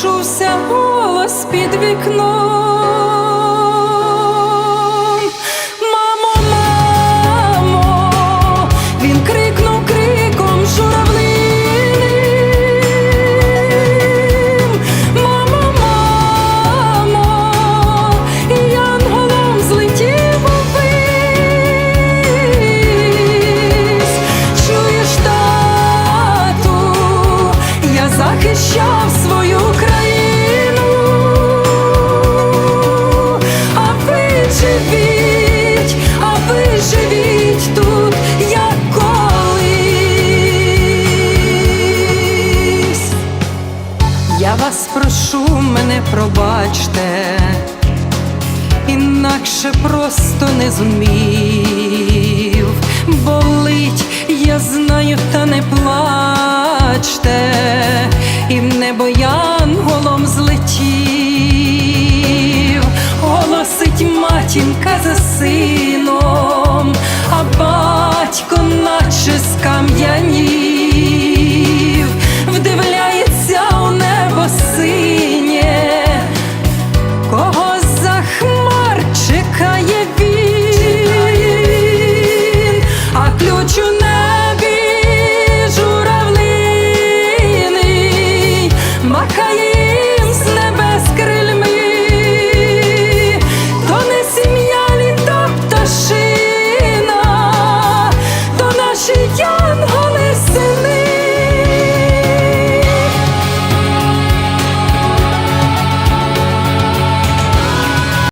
почувся голос під вікном. Мамо, мамо, він живіть, а ви живіть тут, як колись. Я вас прошу, мене пробачте, інакше просто не зумів. сином, а батько наче скам'янів, вдивляється у небо синє, кого за хмар чекає він, а ключ у небі журавлиний, макає їм з небо.